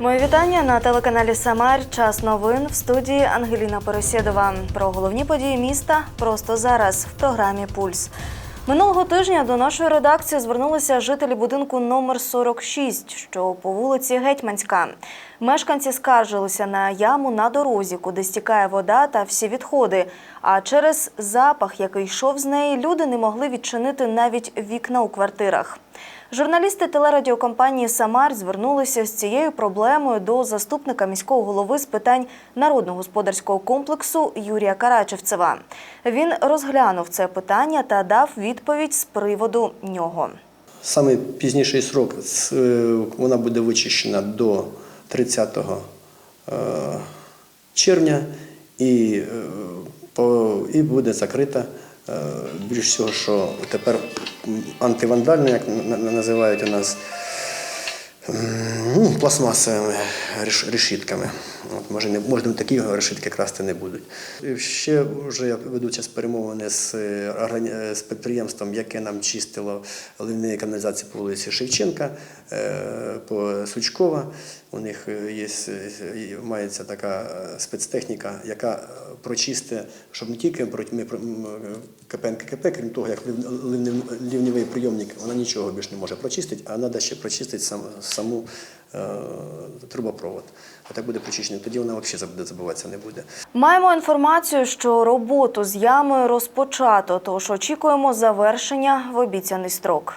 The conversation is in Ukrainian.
Моє вітання на телеканалі Самар. Час новин в студії Ангеліна Пересєдова. Про головні події міста просто зараз в програмі Пульс. Минулого тижня до нашої редакції звернулися жителі будинку номер 46, що по вулиці Гетьманська. Мешканці скаржилися на яму на дорозі, куди стікає вода та всі відходи. А через запах, який йшов з неї, люди не могли відчинити навіть вікна у квартирах. Журналісти телерадіокомпанії Самар звернулися з цією проблемою до заступника міського голови з питань народно-господарського комплексу Юрія Карачевцева. Він розглянув це питання та дав відповідь з приводу нього. Саме пізніший срок е, вона буде вичищена до 30 е, червня і, е, і буде закрита. Більш всього, що тепер антивандальна, як на- на- називають у нас, ну, пластмасовими решітками. От, може, не, може, такі решітки красти не будуть. Ще вже ведуться перемовини з, з підприємством, яке нам чистило ливневі каналізації по вулиці Шевченка, е, по Сучкова. У них є, е, мається така е, спецтехніка, яка е, прочистить, щоб не тільки ми м, КП крім того, як лив- ливнев- лівневий прийомник, вона нічого більше не може прочистити, а треба ще прочистити сам, саму е, трубопровод. А так буде прочищено. Тоді вона взагалі забуватися не буде. Маємо інформацію, що роботу з ямою розпочато, тож очікуємо завершення в обіцяний строк.